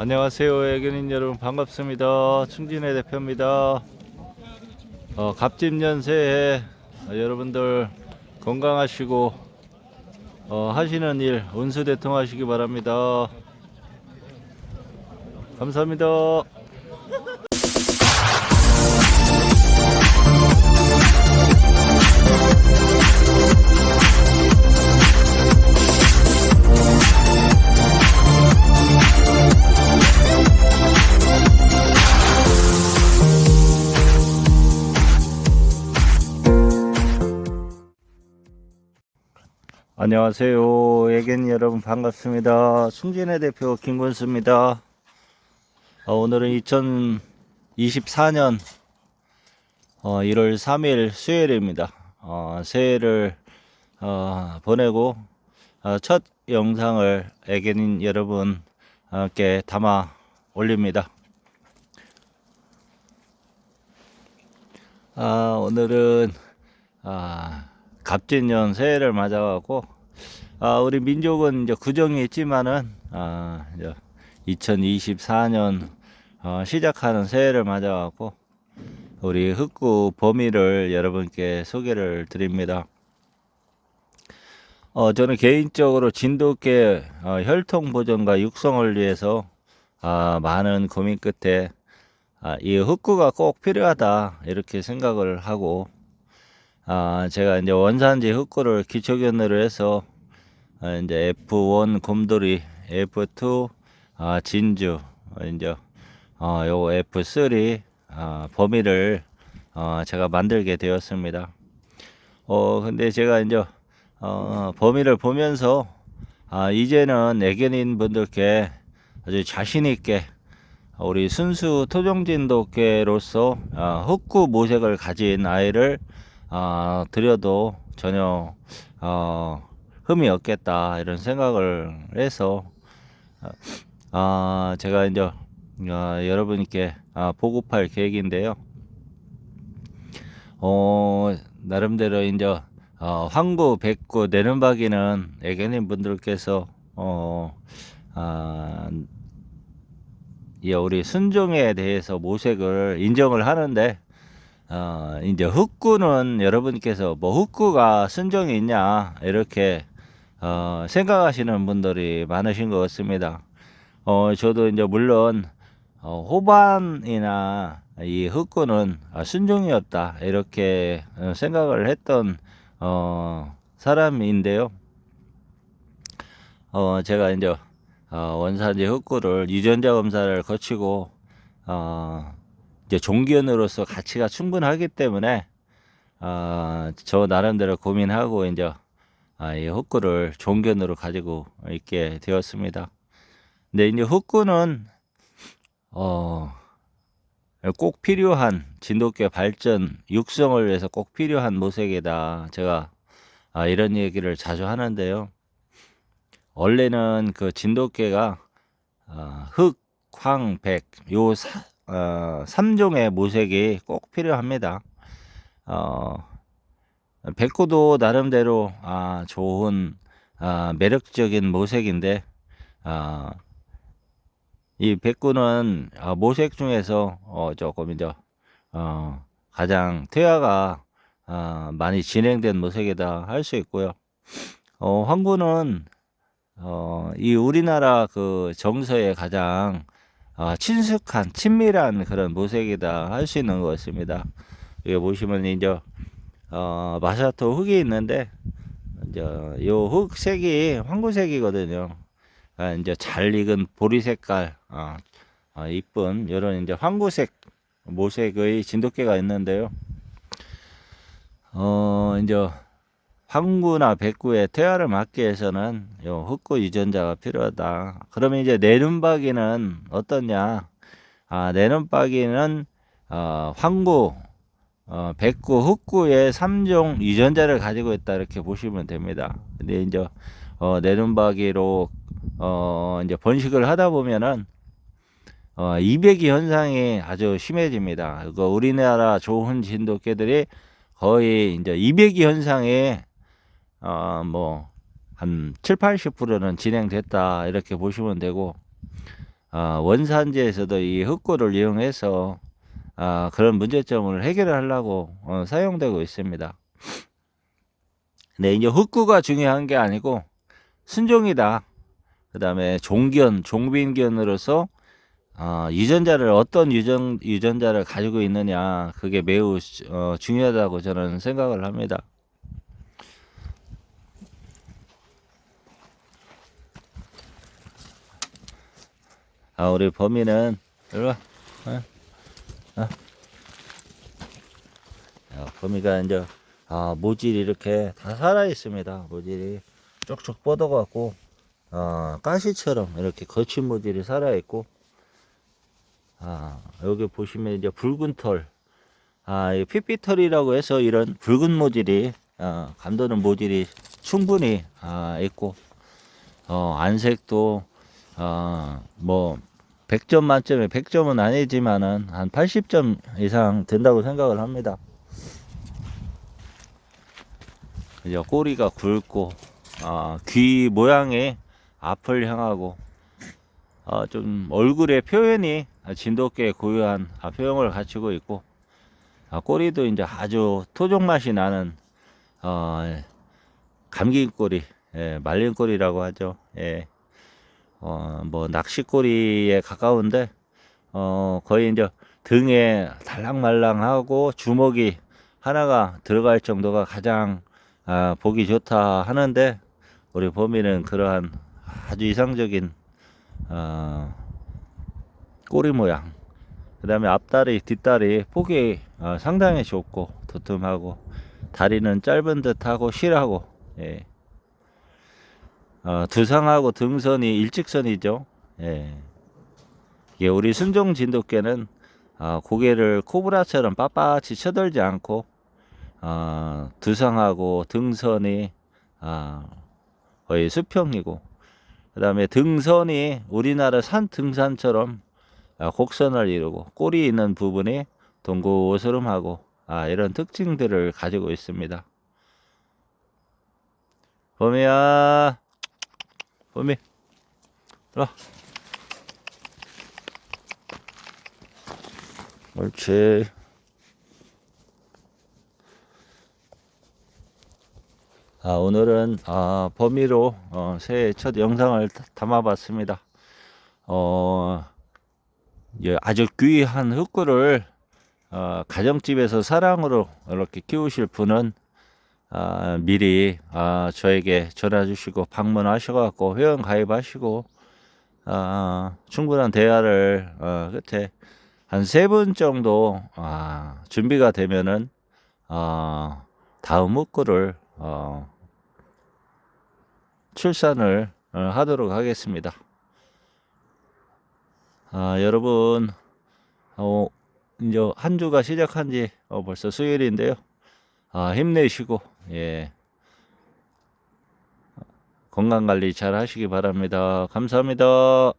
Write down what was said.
안녕하세요 애견인 여러분. 반갑습니다. 충진의 대표입니다. 어, 어, 여러분들 건강하시고 어, 하시는 일 운수대통하시기 바랍니다. 감사합니다 안녕하세요 애견인 여러분 반갑습니다 충진의 대표 김건수입니다 어, 오늘은 2024년 어, 1월 3일 수요일입니다. 어, 새해를 어, 보내고 어, 첫 영상을 애견인 여러분께 담아 올립니다. 아, 오늘은 아, 갑진년 새해를 맞아가고 아, 우리 민족은 이제 구정이 있지만은 아, 이제 2024년 어, 시작하는 새해를 맞아갖고 우리 흑구 범위를 여러분께 소개를 드립니다. 어, 저는 개인적으로 진돗개 어, 혈통 보존과 육성을 위해서 아, 많은 고민 끝에 아, 이 흑구가 꼭 필요하다 이렇게 생각을 하고 아, 제가 이제 원산지 흑구를 기초견으로 해서 아, 이제 F1 곰돌이, F2 아, 진주, 어, 이제 어, 요 F3 어, 범위를 어, 제가 만들게 되었습니다. 어, 근데 제가 이제 어, 범위를 보면서 아, 이제는 애견인 분들께 아주 자신 있게 우리 순수 토종진돗개로서 어, 흑구 모색을 가진 아이를 어, 드려도 전혀 어, 흠이 없겠다 이런 생각을 해서 어, 아, 제가 이제 어, 여러분께 아, 보급할 계획인데요. 어, 나름대로 이제 어, 황구, 백구, 내눈박이는 애견인 분들께서 어, 아, 이 우리 순종에 대해서 모색을 인정을 하는데 어, 이제 흑구는 여러분께서 뭐 흑구가 순종이 있냐 이렇게 어, 생각하시는 분들이 많으신 것 같습니다. 어, 저도 이제 물론 어, 호반이나 이 흑구는 아, 순종이었다 이렇게 어, 생각을 했던 어, 사람인데요. 어, 제가 이제 어, 원산지 흑구를 유전자 검사를 거치고 어, 이제 종견으로서 가치가 충분하기 때문에 어, 저 나름대로 고민하고 이제 아, 이 흑구를 종견으로 가지고 있게 되었습니다. 근데 이제 흑구는 어, 꼭 필요한 진돗개 발전 육성을 위해서 꼭 필요한 모색이다. 제가 아, 이런 얘기를 자주 하는데요. 원래는 그 진돗개가 어, 흑, 황, 백, 요 사, 어, 3종의 모색이 꼭 필요합니다. 어, 백구도 나름대로 아, 좋은 아, 매력적인 모색인데 아, 이 백구는 아, 모색 중에서 어, 조금 이제 어, 가장 퇴화가 아, 많이 진행된 모색이다 할 수 있고요. 어, 황구는 어, 이 우리나라 그 정서에 가장 어, 친숙한 친밀한 그런 모색이다 할 수 있는 것 같습니다. 여기 보시면 이제 어, 마사토 흙이 있는데 이제 요 흙색이 황구색이거든요. 아, 이제 잘 익은 보리 색깔, 아, 아, 이쁜 이런 이제 황구색 모색의 진돗개가 있는데요. 어, 이제 황구나 백구의 퇴화를 막기 위해서는 요 흑구 유전자가 필요하다. 그러면 이제 내눈박이는 어떠냐? 아, 내눈박이는 어, 황구, 어, 백구, 흑구의 3종 유전자를 가지고 있다 이렇게 보시면 됩니다. 근데 이제 어, 내눈박이로 어, 이제 번식을 하다 보면은 어, 이백이 현상이 아주 심해집니다. 그 우리나라 좋은 진돗개들이 거의 이제 이백이 현상에 어, 뭐, 한 7, 80%는 진행됐다. 이렇게 보시면 되고, 아, 원산지에서도 이 흑구를 이용해서 아, 그런 문제점을 해결하려고 어, 사용되고 있습니다. 네, 이제 흑구가 중요한 게 아니고 순종이다. 그 다음에 종견, 종빈견으로서 어, 유전자를 어떤 유전 유전자를 가지고 있느냐 그게 매우 어, 중요하다고 저는 생각을 합니다. 아 우리 범인은 이리 와. 어? 어? 야, 범이가 이제 아 모질이 이렇게 다 살아 있습니다. 모질이 쪽쪽 뻗어갖고 어, 가시처럼 이렇게 거친 모질이 살아 있고 아, 여기 보시면 이제 붉은 털, 아, 이 피피털이라고 해서 이런 붉은 모질이, 어, 감도는 모질이 충분히, 아, 있고, 어, 안색도, 어, 뭐, 100점 만점에 100점은 아니지만은 한 80점 이상 된다고 생각을 합니다. 이제 꼬리가 굵고, 아, 귀 모양이 앞을 향하고, 어, 좀 얼굴의 표현이 진돗개 고유한 아, 표현을 갖추고 있고 아, 꼬리도 이제 아주 토종 맛이 나는 어, 감긴 꼬리, 예, 말린 꼬리라고 하죠. 예. 어, 뭐 낚시꼬리에 가까운데 어, 거의 이제 등에 달랑말랑하고 주먹이 하나가 들어갈 정도가 가장 아, 보기 좋다 하는데 우리 범인은 그러한 아주 이상적인 어, 꼬리 모양. 그 다음에 앞다리, 뒷다리 폭이 어, 상당히 좁고 도톰하고 다리는 짧은 듯하고 실하고 예. 어, 두상하고 등선이 일직선이죠. 예. 예, 우리 순종 진돗개는 어, 고개를 코브라처럼 빳빳이 쳐들지 않고 어, 두상하고 등선이 어, 거의 수평이고 그 다음에 등선이 우리나라 산 등산처럼 아, 곡선을 이루고 꼬리 있는 부분이 동고스름하고 아, 이런 특징들을 가지고 있습니다. 봄이 야, 봄이, 들어. 옳지. 아, 오늘은 아, 범위로 어, 새해 첫 영상을 다- 담아봤습니다. 어, 예, 아주 귀한 흑구를 어, 가정집에서 사랑으로 이렇게 키우실 분은 아, 미리 아, 저에게 전화 주시고 방문하셔 갖고 회원 가입하시고 아, 충분한 대화를 어, 끝에 한 세 분 정도 아, 준비가 되면은 어, 다음 흑구를 어, 출산을 어, 하도록 하겠습니다. 아, 여러분, 어, 이제 한 주가 시작한 지 어, 벌써 수요일인데요. 아, 힘내시고, 예. 건강 관리 잘 하시기 바랍니다. 감사합니다.